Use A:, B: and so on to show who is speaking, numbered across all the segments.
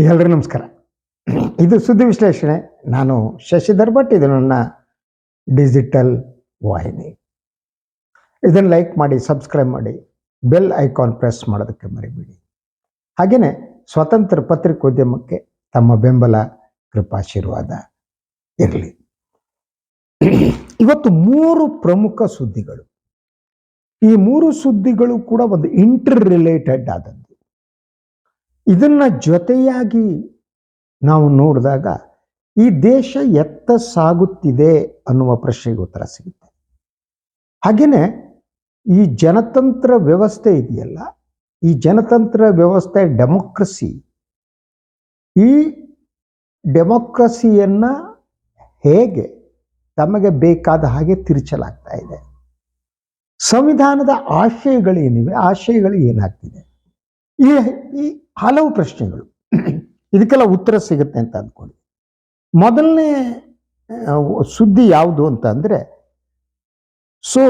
A: ಎಲ್ರಿಗೂ ನಮಸ್ಕಾರ. ಇದು ಸುದ್ದಿ ವಿಶ್ಲೇಷಣೆ. ನಾನು ಶಶಿಧರ್ ಭಟ್. ಇದು ನನ್ನ ಡಿಜಿಟಲ್ ವಾಹಿನಿ. ಇದನ್ನು ಲೈಕ್ ಮಾಡಿ, ಸಬ್ಸ್ಕ್ರೈಬ್ ಮಾಡಿ, ಬೆಲ್ ಐಕಾನ್ ಪ್ರೆಸ್ ಮಾಡೋದಕ್ಕೆ ಮರಿಬೇಡಿ. ಹಾಗೆಯೇ ಸ್ವತಂತ್ರ ಪತ್ರಿಕೋದ್ಯಮಕ್ಕೆ ತಮ್ಮ ಬೆಂಬಲ, ಕೃಪಾಶೀರ್ವಾದ ಇರಲಿ. ಇವತ್ತು ಮೂರು ಪ್ರಮುಖ ಸುದ್ದಿಗಳು. ಈ ಮೂರು ಸುದ್ದಿಗಳು ಕೂಡ ಒಂದು ಇಂಟರ್ ರಿಲೇಟೆಡ್ ಆದದ್ದು. ಇದನ್ನ ಜೊತೆಯಾಗಿ ನಾವು ನೋಡಿದಾಗ ಈ ದೇಶ ಎತ್ತ ಸಾಗುತ್ತಿದೆ ಅನ್ನುವ ಪ್ರಶ್ನೆಗೆ ಉತ್ತರ ಸಿಗುತ್ತೆ. ಹಾಗೆಯೇ ಈ ಜನತಂತ್ರ ವ್ಯವಸ್ಥೆ ಇದೆಯಲ್ಲ, ಈ ಜನತಂತ್ರ ವ್ಯವಸ್ಥೆ ಡೆಮೋಕ್ರಸಿ, ಈ ಡೆಮೋಕ್ರಸಿಯನ್ನ ಹೇಗೆ ತಮಗೆ ಬೇಕಾದ ಹಾಗೆ ತಿರುಚಲಾಗ್ತಾ ಇದೆ. ಸಂವಿಧಾನದ ಆಶಯಗಳೇನಿವೆ, ಆಶಯಗಳು ಏನಾಗ್ತಿದೆ? ಈ ಈ ಹಲವು ಪ್ರಶ್ನೆಗಳು. ಇದಕ್ಕೆಲ್ಲ ಉತ್ತರ ಸಿಗುತ್ತೆ ಅಂತ ಅಂದ್ಕೊಂಡು ಮೊದಲನೇ ಸುದ್ದಿ ಯಾವುದು ಅಂತ ಅಂದರೆ, ಸೊ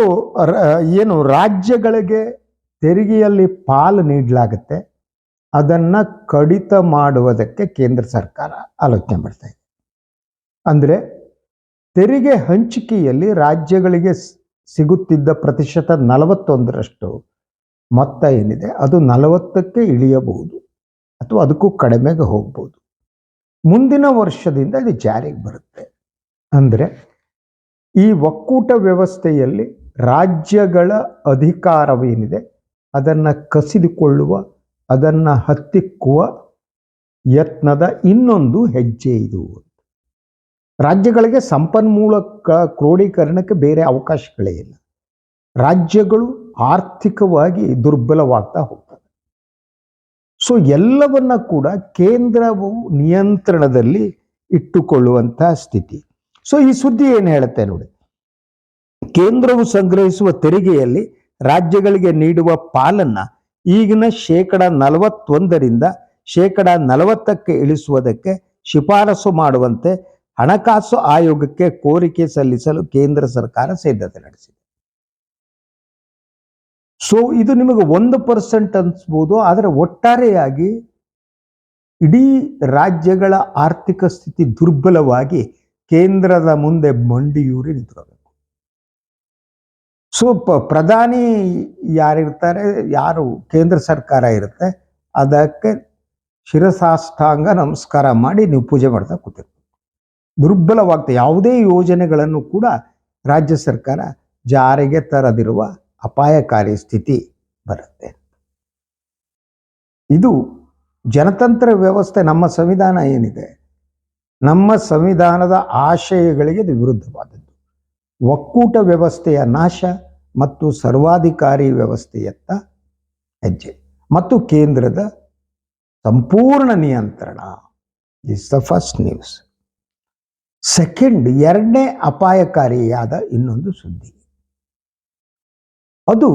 A: ಏನು ರಾಜ್ಯಗಳಿಗೆ ತೆರಿಗೆಯಲ್ಲಿ ಪಾಲು ನೀಡಲಾಗುತ್ತೆ, ಅದನ್ನ ಕಡಿತ ಮಾಡುವುದಕ್ಕೆ ಕೇಂದ್ರ ಸರ್ಕಾರ ಆಲೋಚನೆ ಮಾಡ್ತಾ ಇದೆ. ಅಂದರೆ, ತೆರಿಗೆ ಹಂಚಿಕೆಯಲ್ಲಿ ರಾಜ್ಯಗಳಿಗೆ ಸಿಗುತ್ತಿದ್ದ ಪ್ರತಿಶತ ನಲವತ್ತೊಂದರಷ್ಟು ಮೊತ್ತ ಏನಿದೆ ಅದು ನಲವತ್ತಕ್ಕೆ ಇಳಿಯಬಹುದು ಅಥವಾ ಅದಕ್ಕೂ ಕಡಿಮೆಗೆ ಹೋಗ್ಬೋದು. ಮುಂದಿನ ವರ್ಷದಿಂದ ಇದು ಜಾರಿಗೆ ಬರುತ್ತೆ. ಅಂದರೆ ಈ ಒಕ್ಕೂಟ ವ್ಯವಸ್ಥೆಯಲ್ಲಿ ರಾಜ್ಯಗಳ ಅಧಿಕಾರವೇನಿದೆ ಅದನ್ನು ಕಸಿದುಕೊಳ್ಳುವ, ಅದನ್ನು ಹತ್ತಿಕ್ಕುವ ಯತ್ನದ ಇನ್ನೊಂದು ಹೆಜ್ಜೆ ಇದು. ರಾಜ್ಯಗಳಿಗೆ ಸಂಪನ್ಮೂಲ ಕ್ರೋಢೀಕರಣಕ್ಕೆ ಬೇರೆ ಅವಕಾಶಗಳೇ ಇಲ್ಲ. ರಾಜ್ಯಗಳು ಆರ್ಥಿಕವಾಗಿ ದುರ್ಬಲವಾಗ್ತಾ ಹೋಗ್ತವೆ. ಸೊ ಎಲ್ಲವನ್ನ ಕೂಡ ಕೇಂದ್ರವು ನಿಯಂತ್ರಣದಲ್ಲಿ ಇಟ್ಟುಕೊಳ್ಳುವಂತಹ ಸ್ಥಿತಿ. ಸೊ ಈ ಸುದ್ದಿ ಏನು ಹೇಳುತ್ತೆ ನೋಡಿ. ಕೇಂದ್ರವು ಸಂಗ್ರಹಿಸುವ ತೆರಿಗೆಯಲ್ಲಿ ರಾಜ್ಯಗಳಿಗೆ ನೀಡುವ ಪಾಲನ್ನ ಈಗಿನ ಶೇಕಡ ನಲವತ್ತೊಂದರಿಂದ ಶೇಕಡ ನಲವತ್ತಕ್ಕೆ ಇಳಿಸುವುದಕ್ಕೆ ಶಿಫಾರಸು ಮಾಡುವಂತೆ ಹಣಕಾಸು ಆಯೋಗಕ್ಕೆ ಕೋರಿಕೆ ಸಲ್ಲಿಸಲು ಕೇಂದ್ರ ಸರ್ಕಾರ ಸಿದ್ಧತೆ ನಡೆಸಿದೆ. ಸೊ ಇದು ನಿಮಗೆ ಒಂದು ಪರ್ಸೆಂಟ್ ಅನ್ಸ್ಬೋದು, ಆದರೆ ಒಟ್ಟಾರೆಯಾಗಿ ಇಡೀ ರಾಜ್ಯಗಳ ಆರ್ಥಿಕ ಸ್ಥಿತಿ ದುರ್ಬಲವಾಗಿ ಕೇಂದ್ರದ ಮುಂದೆ ಮಂಡಿಯೂರಿ ನಿಂತ್ಕೋಬೇಕು. ಸೊ ಪ- ಪ್ರಧಾನಿ ಯಾರಿರ್ತಾರೆ, ಯಾರು ಕೇಂದ್ರ ಸರ್ಕಾರ ಇರುತ್ತೆ, ಅದಕ್ಕೆ ಶಿರಸಾಷ್ಟಾಂಗ ನಮಸ್ಕಾರ ಮಾಡಿ ನೀವು ಪೂಜೆ ಮಾಡ್ತಾ ಕೂತಿರ್ಬೇಕು. ದುರ್ಬಲವಾಗ್ತದೆ ಯಾವುದೇ ಯೋಜನೆಗಳನ್ನು ಕೂಡ ರಾಜ್ಯ ಸರ್ಕಾರ ಜಾರಿಗೆ ತರದಿರುವ ಅಪಾಯಕಾರಿ ಸ್ಥಿತಿ ಬರುತ್ತೆ. ಇದು ಜನತಂತ್ರ ವ್ಯವಸ್ಥೆ ನಮ್ಮ ಸಂವಿಧಾನ ಏನಿದೆ? ನಮ್ಮ ಸಂವಿಧಾನದ ಆಶಯಗಳಿಗೆ ವಿರುದ್ಧವಾದದ್ದು. ಒಕ್ಕೂಟ ವ್ಯವಸ್ಥೆಯ ನಾಶ ಮತ್ತು ಸರ್ವಾಧಿಕಾರಿ ವ್ಯವಸ್ಥೆಯತ್ತ ಹೆಜ್ಜೆ. ಮತ್ತು ಕೇಂದ್ರದ ಸಂಪೂರ್ಣ ನಿಯಂತ್ರಣ. Is the first news second ಎರಡನೇ ಅಪಾಯಕಾರಿಯಾದ ಇನ್ನೊಂದು ಸುದ್ದಿ. ಅದು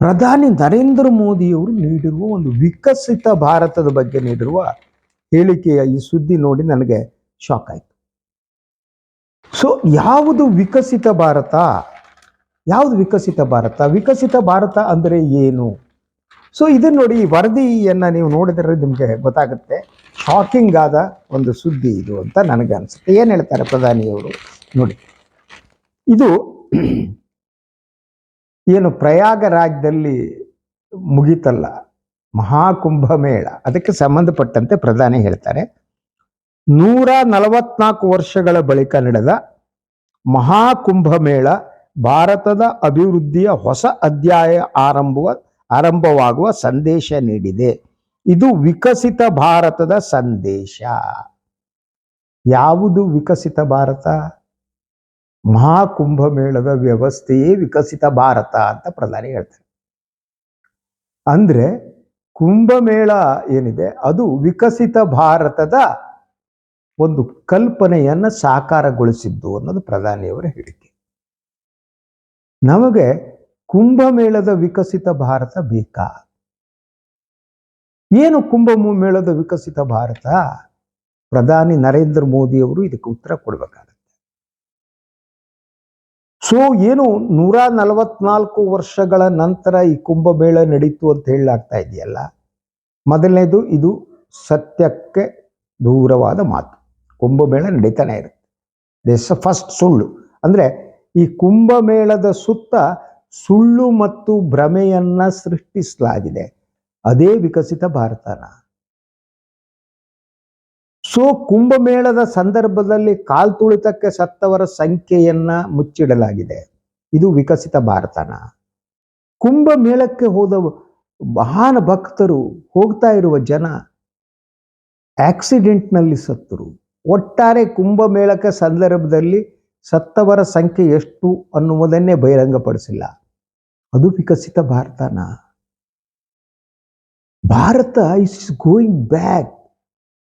A: ಪ್ರಧಾನಿ ನರೇಂದ್ರ ಮೋದಿಯವರು ನೀಡಿರುವ ಒಂದು ವಿಕಸಿತ ಭಾರತದ ಬಗ್ಗೆ ನೀಡಿರುವ ಹೇಳಿಕೆಯ ಈ ಸುದ್ದಿ ನೋಡಿ ನನಗೆ ಶಾಕ್ ಆಯಿತು. ಸೊ ಯಾವುದು ವಿಕಸಿತ ಭಾರತ? ಯಾವುದು ವಿಕಸಿತ ಭಾರತ? ವಿಕಸಿತ ಭಾರತ ಅಂದರೆ ಏನು? ಸೊ ಇದನ್ನು ನೋಡಿ ಈ ವರದಿಯನ್ನ ನೀವು ನೋಡಿದರೆ ನಿಮಗೆ ಗೊತ್ತಾಗುತ್ತೆ. ಶಾಕಿಂಗ್ ಆದ ಒಂದು ಸುದ್ದಿ ಇದು ಅಂತ ನನಗೆ ಅನಿಸುತ್ತೆ. ಏನು ಹೇಳ್ತಾರೆ ಪ್ರಧಾನಿಯವರು? ನೋಡಿ. ಇದು ಏನು ಪ್ರಯಾಗರಾಜ್ದಲ್ಲಿ ಮುಗಿತಲ್ಲ ಮಹಾಕುಂಭ ಮೇಳ ಅದಕ್ಕೆ ಸಂಬಂಧಪಟ್ಟಂತೆ ಪ್ರಧಾನಿ ಹೇಳ್ತಾರೆ, ನೂರ ನಲವತ್ನಾಲ್ಕು ವರ್ಷಗಳ ಬಳಿಕ ನಡೆದ ಮಹಾಕುಂಭ ಮೇಳ ಭಾರತದ ಅಭಿವೃದ್ಧಿಯ ಹೊಸ ಅಧ್ಯಾಯ ಆರಂಭವ, ಆರಂಭವಾಗುವ ಸಂದೇಶ ನೀಡಿದೆ. ಇದು ವಿಕಸಿತ ಭಾರತದ ಸಂದೇಶ. ಯಾವುದು ವಿಕಸಿತ ಭಾರತ? ಮಹಾಕುಂಭ ಮೇಳದ ವ್ಯವಸ್ಥೆಯೇ ವಿಕಸಿತ ಭಾರತ ಅಂತ ಪ್ರಧಾನಿ ಹೇಳ್ತಾರೆ. ಅಂದ್ರೆ ಕುಂಭಮೇಳ ಏನಿದೆ, ಅದು ವಿಕಸಿತ ಭಾರತದ ಒಂದು ಕಲ್ಪನೆಯನ್ನ ಸಾಕಾರಗೊಳಿಸಿದ್ದು ಅನ್ನೋದು ಪ್ರಧಾನಿಯವರ ಹೇಳಿಕೆ. ನಮಗೆ ಕುಂಭಮೇಳದ ವಿಕಸಿತ ಭಾರತ ಬೇಕಾ? ಏನು ಕುಂಭ ಮೇಳದ ವಿಕಸಿತ ಭಾರತ? ಪ್ರಧಾನಿ ನರೇಂದ್ರ ಮೋದಿ ಅವರು ಇದಕ್ಕೆ ಉತ್ತರ ಕೊಡಬೇಕಾಗುತ್ತೆ. ಸೊ ಏನು ನೂರ ನಲವತ್ನಾಲ್ಕು ವರ್ಷಗಳ ನಂತರ ಈ ಕುಂಭಮೇಳ ನಡೀತು ಅಂತ ಹೇಳಾಗ್ತಾ ಇದೆಯಲ್ಲ? ಮೊದಲನೇದು ಇದು ಸತ್ಯಕ್ಕೆ ದೂರವಾದ ಮಾತು. ಕುಂಭಮೇಳ ನಡೀತಾನೆ ಇರುತ್ತೆ. ದಿಸ್ ಫಸ್ಟ್ ಸುಳ್ಳು. ಅಂದರೆ ಈ ಕುಂಭಮೇಳದ ಸುತ್ತ ಸುಳ್ಳು ಮತ್ತು ಭ್ರಮೆಯನ್ನು ಸೃಷ್ಟಿಸಲಾಗಿದೆ. ಅದೇ ವಿಕಸಿತ ಭಾರತನ. ಸೊ ಕುಂಭಮೇಳದ ಸಂದರ್ಭದಲ್ಲಿ ಕಾಲ್ತುಳಿತಕ್ಕೆ ಸತ್ತವರ ಸಂಖ್ಯೆಯನ್ನ ಮುಚ್ಚಿಡಲಾಗಿದೆ. ಇದು ವಿಕಸಿತ ಭಾರತನ. ಕುಂಭಮೇಳಕ್ಕೆ ಹೋದ ಮಹಾನ್ ಭಕ್ತರು ಹೋಗ್ತಾ ಇರುವ ಜನ ಆಕ್ಸಿಡೆಂಟ್ನಲ್ಲಿ ಸತ್ತರು. ಒಟ್ಟಾರೆ ಕುಂಭಮೇಳಕ ಸಂದರ್ಭದಲ್ಲಿ ಸತ್ತವರ ಸಂಖ್ಯೆ ಎಷ್ಟು ಅನ್ನುವುದನ್ನೇ ಬಹಿರಂಗಪಡಿಸಿಲ್ಲ. ಅದು ವಿಕಸಿತ ಭಾರತನ. ಭಾರತ ಇಸ್ ಗೋಯಿಂಗ್ ಬ್ಯಾಕ್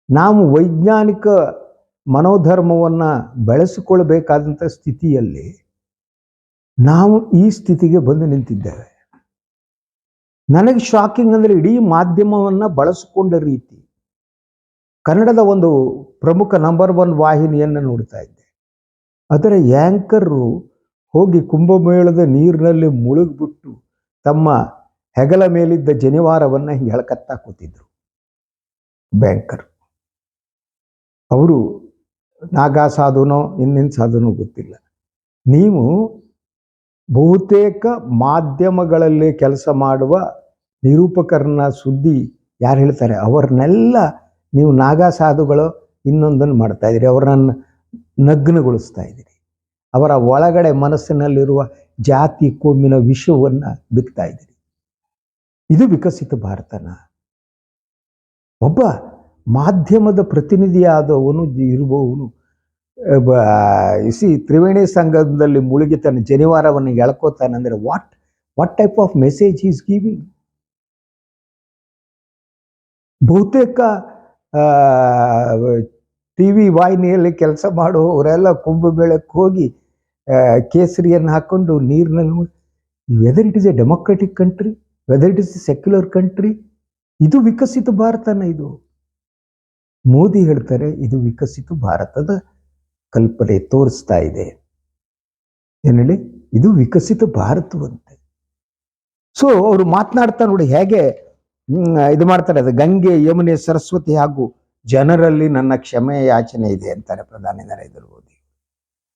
A: ನಾವು ವೈಜ್ಞಾನಿಕ ಮನೋಧರ್ಮವನ್ನು ಬೆಳೆಸಿಕೊಳ್ಬೇಕಾದಂಥ ಸ್ಥಿತಿಯಲ್ಲಿ ನಾವು ಈ ಸ್ಥಿತಿಗೆ ಬಂದು ನಿಂತಿದ್ದೇವೆ. ನನಗೆ ಶಾಕಿಂಗ್ ಅಂದರೆ ಇಡೀ ಮಾಧ್ಯಮವನ್ನು ಬಳಸಿಕೊಂಡ ರೀತಿ ಕನ್ನಡದ ಒಂದು ಪ್ರಮುಖ ನಂಬರ್ ಒನ್ ವಾಹಿನಿಯನ್ನು ನೋಡ್ತಾ ಇದ್ದೆ. ಅದರ ಯಾಂಕರು ಹೋಗಿ ಕುಂಭಮೇಳದ ನೀರಿನಲ್ಲಿ ಮುಳುಗ್ಬಿಟ್ಟು ತಮ್ಮ ಹೆಗಲ ಮೇಲಿದ್ದ ಜನಿವಾರವನ್ನು ಹಿಂಗೆ ಹೇಳ್ಕತ್ತಾ ಕೂತಿದ್ರು. ಬ್ಯಾಂಕರ್ ಅವರು ನಾಗಾ ಸಾಧುನೋ, ಇನ್ನೇನು ಸಾಧುನೋ ಗೊತ್ತಿಲ್ಲ. ನೀವು ಬಹುತೇಕ ಮಾಧ್ಯಮಗಳಲ್ಲಿ ಕೆಲಸ ಮಾಡುವ ನಿರೂಪಕರನ್ನ ಸುದ್ದಿ ಯಾರು ಹೇಳ್ತಾರೆ? ಅವ್ರನ್ನೆಲ್ಲ ನೀವು ನಾಗಾ ಸಾಧುಗಳು ಇನ್ನೊಂದನ್ನು ಮಾಡ್ತಾ ಇದ್ದೀರಿ. ಅವ್ರನ್ನ ನಗ್ನಗೊಳಿಸ್ತಾ ಇದ್ದೀರಿ. ಅವರ ಒಳಗಡೆ ಮನಸ್ಸಿನಲ್ಲಿರುವ ಜಾತಿ ಕೋಮಿನ ವಿಷವನ್ನು ಬಿಕ್ತಾ ಇದ್ದೀರಿ. ಇದು ವಿಕಸಿತ ಭಾರತನ. ಒಬ್ಬ ಮಾಧ್ಯಮದ ಪ್ರತಿನಿಧಿಯಾದವನು ಇರುವವನು ಇಸಿ ತ್ರಿವೇಣಿ ಸಂಘದಲ್ಲಿ ಮುಳುಗಿ ತನ್ನ ಜನಿವಾರವನ್ನು ಎಳ್ಕೋತಾನಂದ್ರೆ what what type of message is giving ಬಹುತೇಕ ಟಿ ವಿ ವಾಹಿನಿಯಲ್ಲಿ ಕೆಲಸ ಮಾಡುವವರೆಲ್ಲ ಕುಂಭಮೇಳಕ್ಕೆ ಹೋಗಿ ಕೇಸರಿಯನ್ನು ಹಾಕೊಂಡು ನೀರಿನಲ್ಲಿ whether it is a democratic country whether it is a secular country ಇದು ವಿಕಸಿತ ಭಾರತನ ಇದು. ಮೋದಿ ಹೇಳ್ತಾರೆ, ಇದು ವಿಕಸಿತ ಭಾರತದ ಕಲ್ಪನೆ ತೋರಿಸ್ತಾ ಇದೆ. ಏನೇಳಿ ಇದು ವಿಕಸಿತ ಭಾರತವಂತೆ. ಸೊ ಅವರು ಮಾತನಾಡ್ತಾ ನೋಡಿ ಹೇಗೆ ಇದು ಮಾಡ್ತಾರೆ ಅದು ಗಂಗೆ, ಯಮುನೆ, ಸರಸ್ವತಿ ಹಾಗೂ ಜನರಲ್ಲಿ ನನ್ನ ಕ್ಷಮೆ ಯಾಚನೆ ಇದೆ ಅಂತಾರೆ ಪ್ರಧಾನಿ ನರೇಂದ್ರ ಮೋದಿ.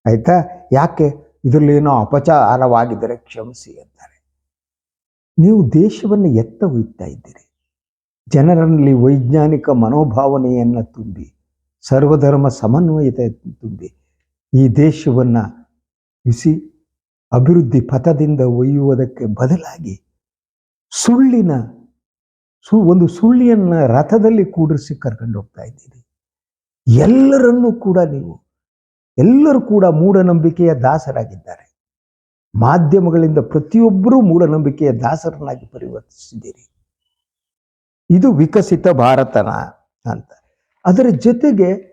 A: ಆಯ್ತಾ? ಯಾಕೆ? ಇದರಲ್ಲಿ ಏನೋ ಅಪಚಾರವಾಗಿದ್ದರೆ ಕ್ಷಮಿಸಿ ಅಂತಾರೆ. ನೀವು ದೇಶವನ್ನು ಎತ್ತ ಒಯ್ತಾ ಇದ್ದೀರಿ. ಜನರಲ್ಲಿ ವೈಜ್ಞಾನಿಕ ಮನೋಭಾವನೆಯನ್ನು ತುಂಬಿ, ಸರ್ವಧರ್ಮ ಸಮನ್ವಯತೆ ತುಂಬಿ, ಈ ದೇಶವನ್ನ ಬಿಸಿ ಅಭಿವೃದ್ಧಿ ಪಥದಿಂದ ಒಯ್ಯುವುದಕ್ಕೆ ಬದಲಾಗಿ ಸುಳ್ಳಿನ ಸು, ಒಂದು ಸುಳ್ಳಿಯನ್ನ ರಥದಲ್ಲಿ ಕೂಡಿಸಿ ಕರ್ಕೊಂಡು ಹೋಗ್ತಾ ಇದ್ದೀರಿ. ಎಲ್ಲರನ್ನೂ ಕೂಡ ನೀವು, ಎಲ್ಲರೂ ಕೂಡ ಮೂಢನಂಬಿಕೆಯ ದಾಸರಾಗಿದ್ದಾರೆ. ಮಾಧ್ಯಮಗಳಿಂದ ಪ್ರತಿಯೊಬ್ಬರೂ ಮೂಢನಂಬಿಕೆಯ ದಾಸರನ್ನಾಗಿ ಪರಿವರ್ತಿಸಿದ್ದೀರಿ. ಇದು ವಿಕಸಿತ ಭಾರತನ ಅಂತ. ಅದರ ಜೊತೆಗೆ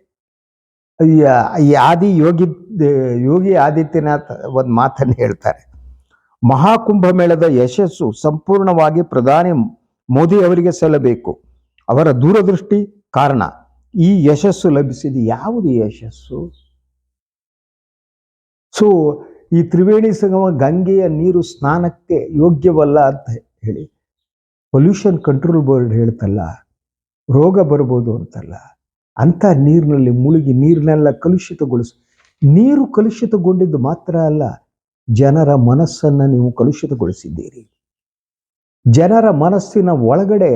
A: ಈ ಆದಿ ಯೋಗಿ ಯೋಗಿ ಆದಿತ್ಯನಾಥ್ ಒಂದು ಮಾತನ್ನು ಹೇಳ್ತಾರೆ. ಮಹಾಕುಂಭಮೇಳದ ಯಶಸ್ಸು ಸಂಪೂರ್ಣವಾಗಿ ಪ್ರಧಾನಿ ಮೋದಿ ಅವರಿಗೆ ಸಲ್ಲಬೇಕು. ಅವರ ದೂರದೃಷ್ಟಿ ಕಾರಣ. ಈ ಯಶಸ್ಸು ಲಭಿಸಿದ ಯಾವುದು ಯಶಸ್ಸು? ಸೊ, ಈ ತ್ರಿವೇಣಿ ಸಂಗಮ ಗಂಗೆಯ ನೀರು ಸ್ನಾನಕ್ಕೆ ಯೋಗ್ಯವಲ್ಲ ಅಂತ ಹೇಳಿ. ಪೊಲ್ಯೂಷನ್ ಕಂಟ್ರೋಲ್ ಬೋರ್ಡ್ ಹೇಳ್ತಲ್ಲ, ರೋಗ ಬರ್ಬೋದು ಅಂತಲ್ಲ, ಅಂಥ ನೀರಿನಲ್ಲಿ ಮುಳುಗಿ ನೀರನ್ನೆಲ್ಲ ಕಲುಷಿತಗೊಳಿಸಿ. ನೀರು ಕಲುಷಿತಗೊಂಡಿದ್ದು ಮಾತ್ರ ಅಲ್ಲ, ಜನರ ಮನಸ್ಸನ್ನ ನೀವು ಕಲುಷಿತಗೊಳಿಸಿದ್ದೀರಿ. ಜನರ ಮನಸ್ಸಿನ ಒಳಗಡೆ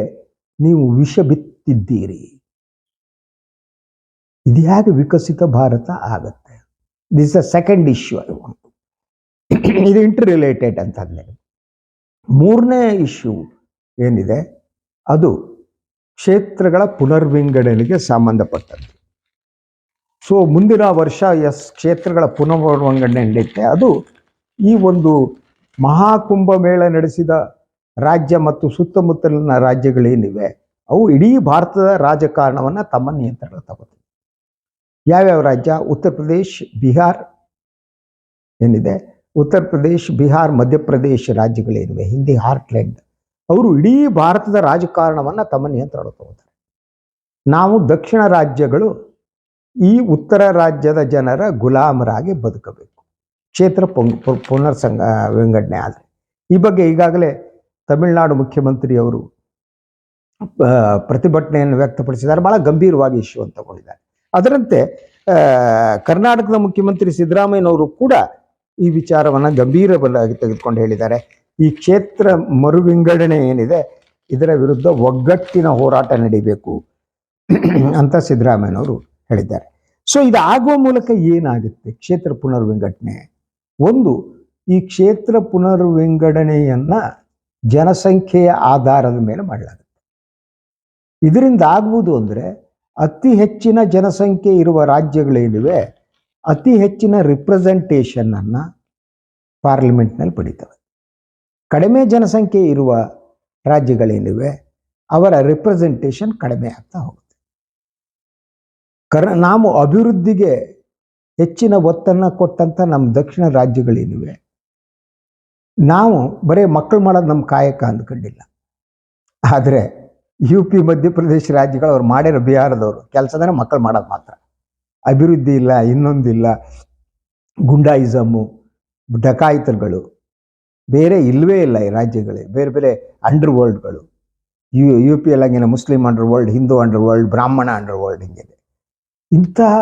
A: ನೀವು ವಿಷ ಬಿತ್ತಿದ್ದೀರಿ. ಇದು ಹೇಗೆ ವಿಕಸಿತ ಭಾರತ ಆಗತ್ತೆ? This uh second issue I want ಇದು ಇಂಟರ್ ರಿಲೇಟೆಡ್ ಅಂತ ಅಂದ್ಮೇಲೆ ಮೂರನೇ ಇಶ್ಯೂ ಏನಿದೆ? ಅದು ಕ್ಷೇತ್ರಗಳ ಪುನರ್ವಿಂಗಡಣೆಗೆ ಸಂಬಂಧಪಟ್ಟದ್ದು. ಸೊ ಮುಂದಿನ ವರ್ಷ ಎಸ್ ಕ್ಷೇತ್ರಗಳ ಪುನರ್ವಿಂಗಡಣೆ ನಡೆಯುತ್ತೆ ಅದು ಈ ಒಂದು ಮಹಾಕುಂಭ ಮೇಳ ನಡೆಸಿದ ರಾಜ್ಯ ಮತ್ತು ಸುತ್ತಮುತ್ತಲಿನ ರಾಜ್ಯಗಳೇನಿವೆ, ಅವು ಇಡೀ ಭಾರತದ ರಾಜಕಾರಣವನ್ನು ತಮ್ಮ ನಿಯಂತ್ರಣ ತಗೋತವೆ. ಯಾವ್ಯಾವ ರಾಜ್ಯ? ಉತ್ತರ ಪ್ರದೇಶ್, ಬಿಹಾರ್ ಏನಿದೆ? ಉತ್ತರ ಪ್ರದೇಶ್, ಬಿಹಾರ್, ಮಧ್ಯಪ್ರದೇಶ ರಾಜ್ಯಗಳೇನಿವೆ? ಹಿಂದಿ ಹಾರ್ಟ್ಲ್ಯಾಂಡ್ ಅವರು ಇಡೀ ಭಾರತದ ರಾಜಕಾರಣವನ್ನು ತಮ್ಮ ನಿಯಂತ್ರಣ ತಗೋತಾರೆ ನಾವು ದಕ್ಷಿಣ ರಾಜ್ಯಗಳು ಈ ಉತ್ತರ ರಾಜ್ಯದ ಜನರ ಗುಲಾಮರಾಗಿ ಬದುಕಬೇಕು. ಕ್ಷೇತ್ರ ಪುನರ್ ಸಂಗ ವಿಂಗಡಣೆ ಆದರೆ. ಈ ಬಗ್ಗೆ ಈಗಾಗಲೇ ತಮಿಳುನಾಡು ಮುಖ್ಯಮಂತ್ರಿಯವರು ಪ್ರತಿಭಟನೆಯನ್ನು ವ್ಯಕ್ತಪಡಿಸಿದ್ದಾರೆ. ಬಹಳ ಗಂಭೀರವಾಗಿ ಇಶ್ಯೂ ಅಂತ ತಗೊಂಡಿದ್ದಾರೆ. ಅದರಂತೆ ಕರ್ನಾಟಕದ ಮುಖ್ಯಮಂತ್ರಿ ಸಿದ್ದರಾಮಯ್ಯನವರು ಕೂಡ ಈ ವಿಚಾರವನ್ನು ಗಂಭೀರವಾಗಿ ತೆಗೆದುಕೊಂಡು ಹೇಳಿದ್ದಾರೆ. ಈ ಕ್ಷೇತ್ರ ಮರು ವಿಂಗಡಣೆ ಏನಿದೆ, ಇದರ ವಿರುದ್ಧ ಒಗ್ಗಟ್ಟಿನ ಹೋರಾಟ ನಡೀಬೇಕು ಅಂತ ಸಿದ್ದರಾಮಯ್ಯನವರು ಹೇಳಿದ್ದಾರೆ. ಸೊ ಇದು ಆಗುವ ಮೂಲಕ ಏನಾಗುತ್ತೆ? ಕ್ಷೇತ್ರ ಪುನರ್ವಿಂಗಡಣೆ. ಒಂದು, ಈ ಕ್ಷೇತ್ರ ಪುನರ್ವಿಂಗಡಣೆಯನ್ನ ಜನಸಂಖ್ಯೆಯ ಆಧಾರದ ಮೇಲೆ ಮಾಡಲಾಗುತ್ತೆ. ಇದರಿಂದ ಆಗುವುದು ಅಂದರೆ, ಅತಿ ಹೆಚ್ಚಿನ ಜನಸಂಖ್ಯೆ ಇರುವ ರಾಜ್ಯಗಳೇನಿವೆ ಅತಿ ಹೆಚ್ಚಿನ ರಿಪ್ರೆಸೆಂಟೇಷನನ್ನು ಪಾರ್ಲಿಮೆಂಟ್ನಲ್ಲಿ ಪಡಿತವೆ. ಕಡಿಮೆ ಜನಸಂಖ್ಯೆ ಇರುವ ರಾಜ್ಯಗಳೇನಿವೆ, ಅವರ ರಿಪ್ರೆಸೆಂಟೇಷನ್ ಕಡಿಮೆ ಆಗ್ತಾ ಹೋಗುತ್ತೆ. ಕರ್, ನಾವು ಅಭಿವೃದ್ಧಿಗೆ ಹೆಚ್ಚಿನ ಒತ್ತನ್ನು ಕೊಟ್ಟಂಥ ನಮ್ಮ ದಕ್ಷಿಣ ರಾಜ್ಯಗಳೇನಿವೆ, ನಾವು ಬರೀ ಮಕ್ಕಳು ಮಾಡೋದು ನಮ್ಮ ಕಾಯಕ ಅಂದ್ಕೊಂಡಿಲ್ಲ. ಆದರೆ ಯು ಪಿ ಮಧ್ಯಪ್ರದೇಶ ರಾಜ್ಯಗಳು ಅವ್ರು ಮಾಡಿರೋ ಬಿಹಾರದವರು ಕೆಲಸದನ್ನ ಮಕ್ಕಳು ಮಾಡೋದು ಮಾತ್ರ. ಅಭಿವೃದ್ಧಿ ಇಲ್ಲ, ಇನ್ನೊಂದಿಲ್ಲ, ಗುಂಡಾಯಿಸಮು, ಡಕಾಯಿತರುಗಳು. ಬೇರೆ ಇಲ್ಲವೇ ಇಲ್ಲ ಈ ರಾಜ್ಯಗಳೇ ಬೇರೆ ಬೇರೆ ಅಂಡರ್ ವರ್ಲ್ಡ್ಗಳು ಯು ಯು ಪಿ ಎಲ್ಲ ಹಂಗೇನೆ Muslim underworld Hindu underworld ಬ್ರಾಹ್ಮಣ ಅಂಡರ್ ವರ್ಲ್ಡ್ ಹಿಂಗಿದೆ ಇಂತಹ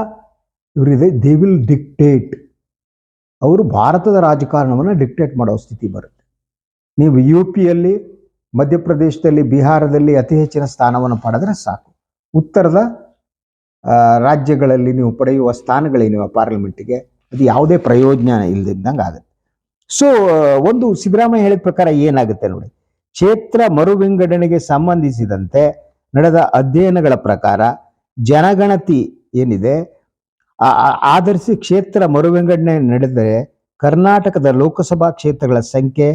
A: ಇವರಿದೆ ದೇ ವಿಲ್ ಡಿಕ್ಟೇಟ್ ಅವರು ಭಾರತದ ರಾಜಕಾರಣವನ್ನು ಡಿಕ್ಟೇಟ್ ಮಾಡೋ ಸ್ಥಿತಿ ಬರುತ್ತೆ. ನೀವು ಯು ಪಿಯಲ್ಲಿ ಮಧ್ಯಪ್ರದೇಶದಲ್ಲಿ, ಬಿಹಾರದಲ್ಲಿ ಅತಿ ಹೆಚ್ಚಿನ ಸ್ಥಾನವನ್ನು ಪಡೆದ್ರೆ ಸಾಕು. ಉತ್ತರದ ರಾಜ್ಯಗಳಲ್ಲಿ ನೀವು ಪಡೆಯುವ ಸ್ಥಾನಗಳೇನಿವೆ ಪಾರ್ಲಿಮೆಂಟಿಗೆ ಅದು ಯಾವುದೇ ಪ್ರಯೋಜನ ಇಲ್ಲದಿದ್ದಂಗೆ ಆಗುತ್ತೆ ಸೊ ಒಂದು ಸಿದ್ದರಾಮಯ್ಯ ಹೇಳಿದ ಪ್ರಕಾರ ಏನಾಗುತ್ತೆ ನೋಡಿ, ಕ್ಷೇತ್ರ ಮರು ವಿಂಗಡಣೆಗೆ ಸಂಬಂಧಿಸಿದಂತೆ ನಡೆದ ಅಧ್ಯಯನಗಳ ಪ್ರಕಾರ ಜನಗಣತಿ ಏನಿದೆ ಆಧರಿಸಿ ಕ್ಷೇತ್ರ ಮರು ವಿಂಗಡಣೆ ನಡೆದರೆ ಕರ್ನಾಟಕದ ಲೋಕಸಭಾ ಕ್ಷೇತ್ರಗಳ ಸಂಖ್ಯೆ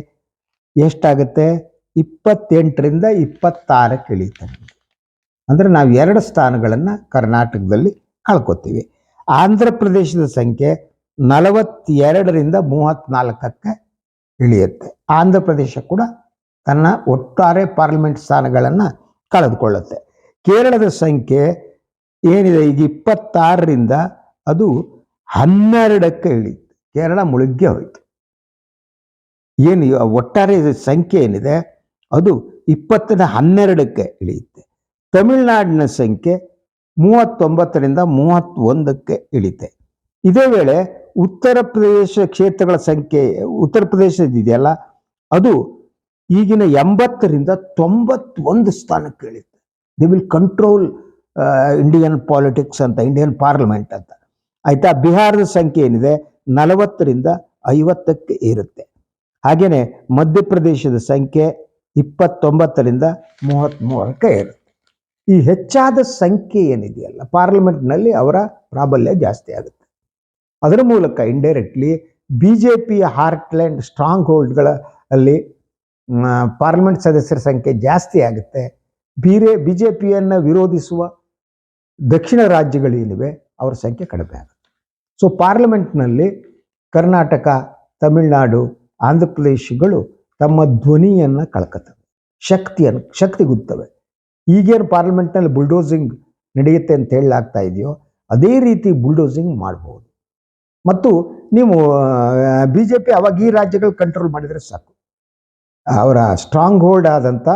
A: ಎಷ್ಟಾಗುತ್ತೆ? ಇಪ್ಪತ್ತೆಂಟರಿಂದ ಇಪ್ಪತ್ತಾರಕ್ಕೆ ಇಳೀತಾರೆ ಅಂದ್ರೆ ನಾವು ಎರಡು ಸ್ಥಾನಗಳನ್ನು ಕರ್ನಾಟಕದಲ್ಲಿ ಕಳ್ಕೊತೀವಿ. ಆಂಧ್ರ ಪ್ರದೇಶದ ಸಂಖ್ಯೆ ನಲವತ್ತೆರಡರಿಂದ ಮೂವತ್ನಾಲ್ಕಕ್ಕೆ ಇಳಿಯುತ್ತೆ. ಆಂಧ್ರ ಪ್ರದೇಶ ಕೂಡ ತನ್ನ ಒಟ್ಟಾರೆ ಪಾರ್ಲಿಮೆಂಟ್ ಸ್ಥಾನಗಳನ್ನು ಕಳೆದುಕೊಳ್ಳುತ್ತೆ. ಕೇರಳದ ಸಂಖ್ಯೆ ಏನಿದೆ? ಈಗ ಇಪ್ಪತ್ತಾರರಿಂದ ಅದು ಹನ್ನೆರಡಕ್ಕೆ ಇಳಿಯುತ್ತೆ. ಕೇರಳ ಮುಳುಗ್ಗೆ ಹೋಯಿತು. ಏನು ಒಟ್ಟಾರೆ ಸಂಖ್ಯೆ ಏನಿದೆ? ಅದು ಇಪ್ಪತ್ತನ ಹನ್ನೆರಡಕ್ಕೆ ಇಳಿಯುತ್ತೆ. ತಮಿಳುನಾಡಿನ ಸಂಖ್ಯೆ ಮೂವತ್ತೊಂಬತ್ತರಿಂದ ಮೂವತ್ತೊಂದಕ್ಕೆ ಇಳಿತೆ ಇದೇ ವೇಳೆ ಉತ್ತರ ಪ್ರದೇಶ ಕ್ಷೇತ್ರಗಳ ಸಂಖ್ಯೆ, ಉತ್ತರ ಪ್ರದೇಶದಿದೆಯಲ್ಲ ಅದು ಈಗಿನ ಎಂಬತ್ತರಿಂದ ತೊಂಬತ್ತೊಂದು ಸ್ಥಾನಕ್ಕೆ ಇಳಿಯುತ್ತೆ. They will control Indian politics ಅಂತ ಇಂಡಿಯನ್ ಪಾರ್ಲಿಮೆಂಟ್ ಅಂತ. ಆಯ್ತಾ? ಬಿಹಾರದ ಸಂಖ್ಯೆ ಏನಿದೆ? ನಲವತ್ತರಿಂದ ಐವತ್ತಕ್ಕೆ ಇರುತ್ತೆ ಹಾಗೇನೆ ಮಧ್ಯಪ್ರದೇಶದ ಸಂಖ್ಯೆ ಇಪ್ಪತ್ತೊಂಬತ್ತರಿಂದ ಮೂವತ್ತ್ಮೂರಕ್ಕೆ ಇರುತ್ತೆ ಈ ಹೆಚ್ಚಾದ ಸಂಖ್ಯೆ ಏನಿದೆಯಲ್ಲ ಪಾರ್ಲಿಮೆಂಟ್ನಲ್ಲಿ ಅವರ ಪ್ರಾಬಲ್ಯ ಜಾಸ್ತಿ ಆಗುತ್ತೆ. ಅದರ ಮೂಲಕ ಇಂಡೈರೆಕ್ಟ್ಲಿ ಬಿ ಜೆ ಪಿಯ ಹಾರ್ಟ್ಲ್ಯಾಂಡ್ ಸ್ಟ್ರಾಂಗ್ ಹೋಲ್ಡ್ಗಳ ಅಲ್ಲಿ ಪಾರ್ಲಿಮೆಂಟ್ ಸದಸ್ಯರ ಸಂಖ್ಯೆ ಜಾಸ್ತಿ ಆಗುತ್ತೆ. ಬೇರೆ ಬಿ ಜೆ ಪಿಯನ್ನು ವಿರೋಧಿಸುವ ದಕ್ಷಿಣ ರಾಜ್ಯಗಳೇನಿವೆ ಅವರ ಸಂಖ್ಯೆ ಕಡಿಮೆ ಆಗುತ್ತೆ. ಸೊ ಪಾರ್ಲಿಮೆಂಟ್ನಲ್ಲಿ ಕರ್ನಾಟಕ, ತಮಿಳುನಾಡು, ಆಂಧ್ರ ಪ್ರದೇಶಗಳು ತಮ್ಮ ಧ್ವನಿಯನ್ನು ಕಳ್ಕತ್ತವೆ. ಶಕ್ತಿಯನ್ನು ಶಕ್ತಿಗುತ್ತವೆ. ಈಗೇನು ಪಾರ್ಲಿಮೆಂಟ್ನಲ್ಲಿ ಬುಲ್ಡೋಸಿಂಗ್ ನಡೆಯುತ್ತೆ ಅಂತ ಹೇಳಲಾಗ್ತಾ ಇದೆಯೋ, ಅದೇ ರೀತಿ ಬುಲ್ಡೋಸಿಂಗ್ ಮಾಡಬಹುದು ಮತ್ತು ನೀವು ಬಿ ಜೆ ಪಿ ಅವಾಗ ಈ ರಾಜ್ಯಗಳು ಕಂಟ್ರೋಲ್ ಮಾಡಿದರೆ ಸಾಕು. ಅವರ ಸ್ಟ್ರಾಂಗ್ ಹೋಲ್ಡ್ ಆದಂಥ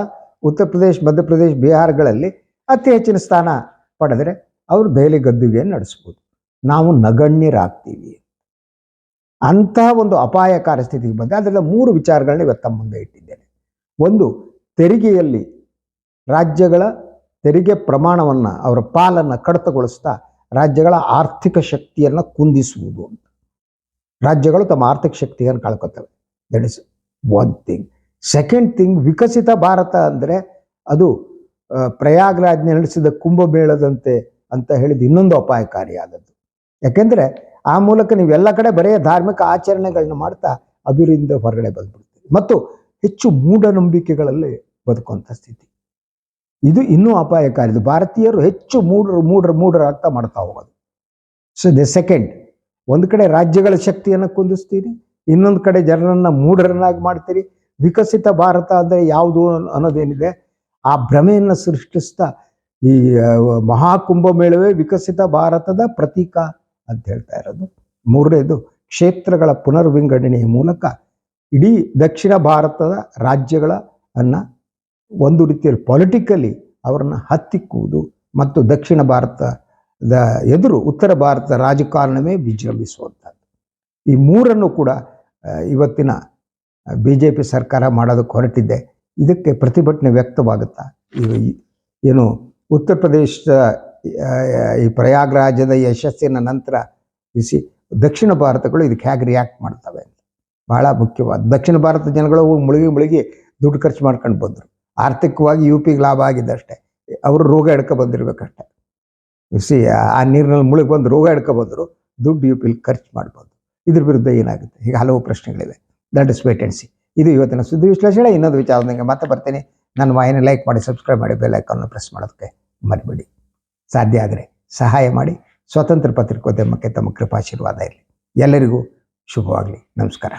A: ಉತ್ತರ ಪ್ರದೇಶ ಮಧ್ಯಪ್ರದೇಶ ಬಿಹಾರ್ಗಳಲ್ಲಿ ಅತಿ ಹೆಚ್ಚಿನ ಸ್ಥಾನ ಪಡೆದರೆ ಅವರು ದೆಹಲಿ ಗದ್ದುಗೆಯನ್ನು ನಡೆಸ್ಬೋದು. ನಾವು ನಗಣ್ಯರಾಗ್ತೀವಿ. ಅಂತಹ ಒಂದು ಅಪಾಯಕಾರಿ ಸ್ಥಿತಿಗೆ ಬಂದೆ. ಅದರಿಂದ ಮೂರು ವಿಚಾರಗಳನ್ನ ಇವತ್ತು ಮುಂದೆ ಇಟ್ಟಿದ್ದೇನೆ. ಒಂದು, ತೆರಿಗೆಯಲ್ಲಿ ರಾಜ್ಯಗಳ ತೆರಿಗೆ ಪ್ರಮಾಣವನ್ನು, ಅವರ ಪಾಲನ್ನು ಕಡಿತಗೊಳಿಸ್ತಾ ರಾಜ್ಯಗಳ ಆರ್ಥಿಕ ಶಕ್ತಿಯನ್ನು ಕುಂದಿಸುವುದು ಅಂತ. ರಾಜ್ಯಗಳು ತಮ್ಮ ಆರ್ಥಿಕ ಶಕ್ತಿಯನ್ನು ಕಳ್ಕೊತವೆ. That is one thing second thing ವಿಕಸಿತ ಭಾರತ ಅಂದರೆ ಅದು ಪ್ರಯಾಗ್ರಾಜ್ ನಡೆಸಿದ ಕುಂಭಮೇಳದಂತೆ ಅಂತ ಹೇಳಿದ ಇನ್ನೊಂದು ಅಪಾಯಕಾರಿಯಾದದ್ದು ಯಾಕೆಂದ್ರೆ ಆ ಮೂಲಕ ನೀವೆಲ್ಲ ಕಡೆ ಬರೆಯ ಧಾರ್ಮಿಕ ಆಚರಣೆಗಳನ್ನ ಮಾಡ್ತಾ ಅಭಿವೃದ್ಧಿಯಿಂದ ಹೊರಗಡೆ ಬಂದ್ಬಿಡ್ತೀವಿ ಮತ್ತು ಹೆಚ್ಚು ಮೂಢನಂಬಿಕೆಗಳಲ್ಲಿ ಬದುಕುವಂಥ ಸ್ಥಿತಿ. ಇದು ಇನ್ನೂ ಅಪಾಯಕಾರಿದು. ಭಾರತೀಯರು ಹೆಚ್ಚು ಮೂಢರು ಮೂಢರು ಮೂಢರಾಗ್ತಾ ಮಾಡ್ತಾ ಹೋಗೋದು. ಸೊ ದ ಸೆಕೆಂಡ್ ಒಂದು ಕಡೆ ರಾಜ್ಯಗಳ ಶಕ್ತಿಯನ್ನು ಕುಂದಿಸ್ತೀರಿ, ಇನ್ನೊಂದು ಕಡೆ ಜನರನ್ನ ಮೂಢರನ್ನಾಗಿ ಮಾಡ್ತೀರಿ. ವಿಕಸಿತ ಭಾರತ ಅಂದರೆ ಯಾವುದು ಅನ್ನೋ- ಅನ್ನೋದೇನಿದೆ, ಆ ಭ್ರಮೆಯನ್ನು ಸೃಷ್ಟಿಸ್ತಾ ಈ ಮಹಾಕುಂಭ ಮಹಾಕುಂಭಮೇಳವೇ ವಿಕಸಿತ ಭಾರತದ ಪ್ರತೀಕ ಅಂತ ಹೇಳ್ತಾ ಇರೋದು. ಮೂರನೇದು, ಕ್ಷೇತ್ರಗಳ ಪುನರ್ವಿಂಗಡಣೆಯ ಮೂಲಕ ಇಡೀ ದಕ್ಷಿಣ ಭಾರತದ ರಾಜ್ಯಗಳ ಅನ್ನ ಒಂದು ರೀತಿಯಲ್ಲಿ ಪೊಲಿಟಿಕಲಿ ಅವರನ್ನು ಹತ್ತಿಕ್ಕುವುದು ಮತ್ತು ದಕ್ಷಿಣ ಭಾರತದ ಎದುರು ಉತ್ತರ ಭಾರತ ರಾಜಕಾರಣವೇ ವಿಜೃಂಭಿಸುವಂಥದ್ದು. ಈ ಮೂರನ್ನು ಕೂಡ ಇವತ್ತಿನ ಬಿ ಜೆ ಪಿ ಸರ್ಕಾರ ಮಾಡೋದಕ್ಕೆ ಹೊರಟಿದೆ. ಇದಕ್ಕೆ ಪ್ರತಿಭಟನೆ ವ್ಯಕ್ತವಾಗುತ್ತಾ? ಏನು ಉತ್ತರ ಪ್ರದೇಶದ ಈ ಪ್ರಯಾಗ್ರಾಜದ ಯಶಸ್ಸಿನ ನಂತರ ಇಸಿ ದಕ್ಷಿಣ ಭಾರತಗಳು ಇದಕ್ಕೆ ಹೇಗೆ ರಿಯಾಕ್ಟ್ ಮಾಡ್ತವೆ ಅಂತ. ಬಹಳ ಮುಖ್ಯವಾದ, ದಕ್ಷಿಣ ಭಾರತದ ಜನಗಳು ಮುಳುಗಿ ಮುಳುಗಿ ದುಡ್ಡು ಖರ್ಚು ಮಾಡ್ಕೊಂಡು ಬಂದರು. ಆರ್ಥಿಕವಾಗಿ ಯು ಪಿಗೆ ಲಾಭ ಆಗಿದೆ ಅಷ್ಟೇ ಅವರು ರೋಗ ಎಡ್ಕೊ ಬಂದಿರ್ಬೇಕಷ್ಟೆ. ಸಿ ಆ ನೀರಿನಲ್ಲಿ ಮುಳುಗಿ ಬಂದು ರೋಗ ಹಿಡ್ಕೊ ಬಂದರು ದುಡ್ಡು ಯು ಪಿಲಿ ಖರ್ಚು ಮಾಡ್ಬೋದು. ಇದ್ರ ವಿರುದ್ಧ ಏನಾಗುತ್ತೆ? ಹೀಗೆ ಹಲವು ಪ್ರಶ್ನೆಗಳಿವೆ. That is wait and see ಇದು ಇವತ್ತಿನ ಸುದ್ದಿ ವಿಶ್ಲೇಷಣೆ. ಇನ್ನೊಂದು ವಿಚಾರದಂಗೆ ಮತ್ತೆ ಬರ್ತೀನಿ. ನನ್ನ ವಾಹಿನಿ ಲೈಕ್ ಮಾಡಿ ಸಬ್ಸ್ಕ್ರೈಬ್ ಮಾಡಿ ಬೆಲ್ ಐಕಾನ್ ಪ್ರೆಸ್ ಮಾಡೋದಕ್ಕೆ ಮರಿಬೇಡಿ. ಸಾಧ್ಯ ಆದರೆ ಸಹಾಯ ಮಾಡಿ. ಸ್ವತಂತ್ರ ಪತ್ರಿಕೋದ್ಯಮಕ್ಕೆ ತಮ್ಮ ಕೃಪಾಶೀರ್ವಾದ ಇರಲಿ. ಎಲ್ಲರಿಗೂ ಶುಭವಾಗಲಿ. ನಮಸ್ಕಾರ.